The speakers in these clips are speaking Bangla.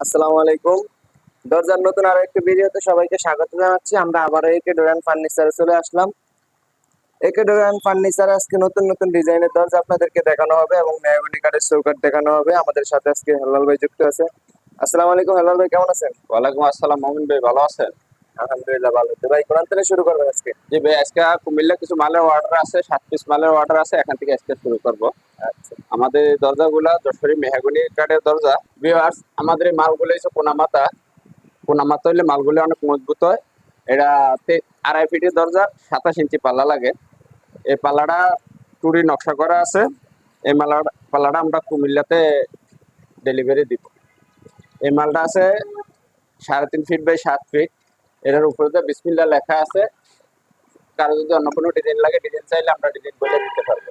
আসসালামু আলাইকুম। দরজার নতুন আরও একটি ভিডিওতে সবাইকে স্বাগত জানাচ্ছি। আমরা আবার একে ডোরান ফার্নিচারে চলে আসলাম। একে ডোরান ফার্নিচার আজকে নতুন নতুন ডিজাইনের দরজা আপনাদেরকে দেখানো হবে এবং মেহগনি কাঠের চৌকাঠ দেখানো হবে। আমাদের সাথে আজকে হেলাল ভাই যুক্ত আছে। আসসালামু আলাইকুম হেলাল ভাই কেমন আছেন? ওয়ালাইকুম আসসালাম মমিন ভাই ভালো আছেন? আলহামদুলিল্লাহ ভালো তো ভাই কোরআন থেকে শুরু করবেন আজকে? জি ভাই আজকে কুমিল্লা কিছু মালের অর্ডার আছে সাত পিস মালের অর্ডার আছে এখান থেকে আজকে শুরু করব। আচ্ছা। আমাদের দরজাগুলা যশোরী মেহাগুনি কাঠের দরজা। ভিউয়ার্স আমাদের এই মালগুলো হচ্ছে কোনামাতা কোনামাতা হলে মালগুলো অনেক মজবুত হয়। এটা আড়াই ফিটের দরজা, সাতাশ ইঞ্চি পাল্লা লাগে। এই পাল্লাটা টুরি নকশা করা আছে। এই মালা পাল্লাটা আমরা কুমিল্লাতে ডেলিভারি দিব। এই মালটা আছে সাড়ে তিন ফিট বাই সাত ফিট। এটার উপরে তো বিসমিল্লা লেখা আছে। কারও যদি অন্য কোনো ডিজাইন লাগে ডিজাইন চাইলে আমরা ডিজাইন বলে দিতে পারব।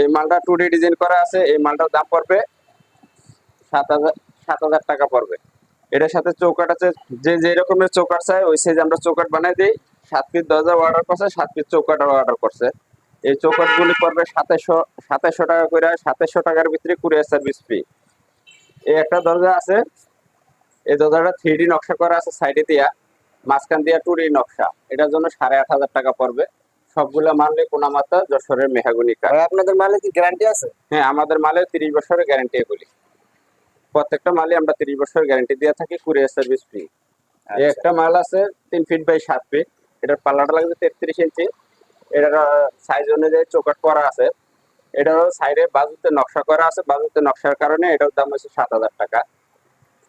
এই মালটা টু ডিজাইন করা আছে, এই মালটার দাম পড়বে সাত হাজার সাত হাজার টাকা পড়বে। এটার সাথে চৌকাট আছে, যে যে রকমের চৌকাট চাই ওই সাইজ আমরা চৌকাট বানাই দিই। সাত পিস দরজা অর্ডার করছে, সাত পিস চৌকাট অর্ডার করছে। এই চৌকাটগুলি পড়বে সাতাশশো সাতাশশো টাকা করে সাতাশশো টাকার ভিতরে কুরিয়ার সার্ভিস ফি এই একটা দরজা আছে, এই দরজাটা থ্রি নকশা করা আছে সাইডে দিয়া। মাঝখান দিয়া টু নকশা। এটার জন্য সাড়ে আট হাজার টাকা পড়বে। সবগুলো মানলে কোনামাতা যশোরের মেহাগুনি কাঠ। আপনাদের মালে কি গ্যারান্টি আছে? হ্যাঁ আমাদের মালে তিরিশ বছরের গ্যারান্টি এগুলি প্রত্যেকটা মালে আমরা তিরিশ বছরের গ্যারান্টি দিয়ে থাকি কুরিয়ার সার্ভিস ফ্রি এই একটা মাল আছে তিন ফিট বাই সাত ফিট এটার পাল্লাটা লাগবে তেত্রিশ ইঞ্চি। এটার সাইজ অনুযায়ী চৌকাট করা আছে। এটার সাইডে বাজুতে নকশা করা আছে। বাজুতে নকশার কারণে এটার দাম হচ্ছে সাত হাজার টাকা।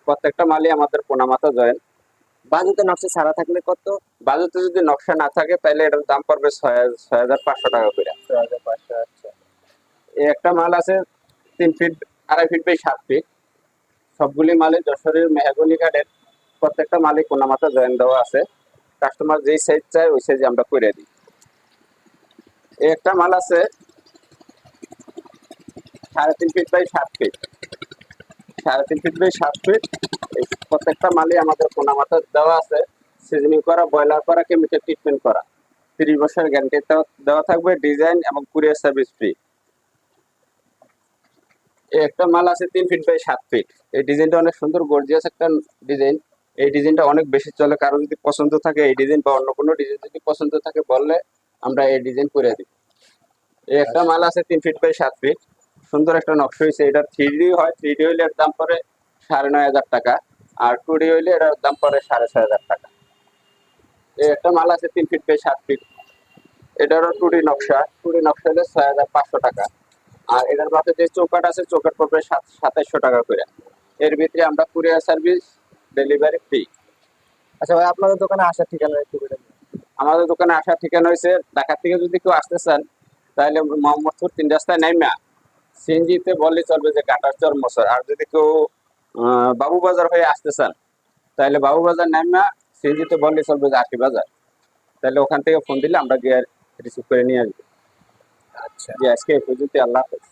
প্রত্যেকটা মালই আমাদের পোনামাতা জয়েন। বাজুতে নকশা ছাড়া থাকলে কত? বাজুতে যদি নকশা না থাকে তাহলে এটার দাম পড়বে ছয় হাজার- পাঁচশো টাকা করে। ছয় হাজার পাঁচশো আচ্ছা। এই একটা মাল আছে তিন ফিট আড়াই ফিট বাই সাত ফিট। সবগুলি মালে যশোরের মেহাগনি কাঠের প্রত্যেকটা মালে কোনামাতা জয়েন দেওয়া আছে। কাস্টমার যেই সাইজ চায় ওই সাইজে আমরা করে দিই। এই একটা মাল আছে সাড়ে তিন ফিট বাই সাত ফিট। সাড়ে তিন ফিট বাই সাত ফিট প্রত্যেকটা মালে আমাদের কোনামাতা দেওয়া আছে। সিজনিং করা ব্রয়লার করা কেমিক্যাল ট্রিটমেন্ট করা। তিরিশ বছর গ্যারান্টি দেওয়া থাকবে ডিজাইন এবং কুরিয়ার সার্ভিস ফ্রি একটা মাল আছে তিন ফিট বাই সাত ফিট এই ডিজাইনটা অনেক সুন্দর গর্জিয়াস একটা ডিজাইন এই ডিজাইনটা অনেক বেশি চলে। কারও যদি পছন্দ থাকে এই ডিজাইন বা অন্য কোনো ডিজাইন যদি পছন্দ থাকে বললে আমরা এই ডিজাইন করে দিই এই একটা মাল আছে তিন ফিট বাই সাত ফিট সুন্দর একটা নকশা হয়েছে। এটা থ্রি ডি হয়। থ্রি ডি হইলে এর দাম পড়ে সাড়ে নয় হাজার টাকা। আর টু ডি হইলে এটার দাম পড়ে সাড়ে ছয় হাজার টাকা। এই একটা মাল আছে তিন ফিট বাই সাত ফিট এটারও টু ডি নকশা। টু ডি নকশা হলে ছয় হাজার পাঁচশো টাকা। আর এটার পাশে যে চৌকাট আছে চৌকাট পড়বে সাত সাতাইশশো টাকা করে। এর ভিতরে আমরা কুরিয়ার সার্ভিস ডেলিভারি ফ্রি আচ্ছা ভাই আপনাদের দোকানে আসার ঠিকানা একটু আমাদের দোকানে আসার ঠিকানা হয়েছে ঢাকা থেকে যদি কেউ আসতে চান তাহলে মোহাম্মদপুর তিন রাস্তায় নাইমা। সিএনজিতে বললে চলবে যে কাটার চর মশর আর যদি কেউ বাবুবাজার হয়ে আসতে চান তাহলে বাবুবাজার নামা সিএনজিতে বললে চলবে যে আশি বাজার তাহলে ওখান থেকে ফোন দিলে আমরা গিয়ে রিসিভ করে নিয়ে আসব। আচ্ছা। আজকে এই পর্যন্ত আল্লাহ হাফেজ।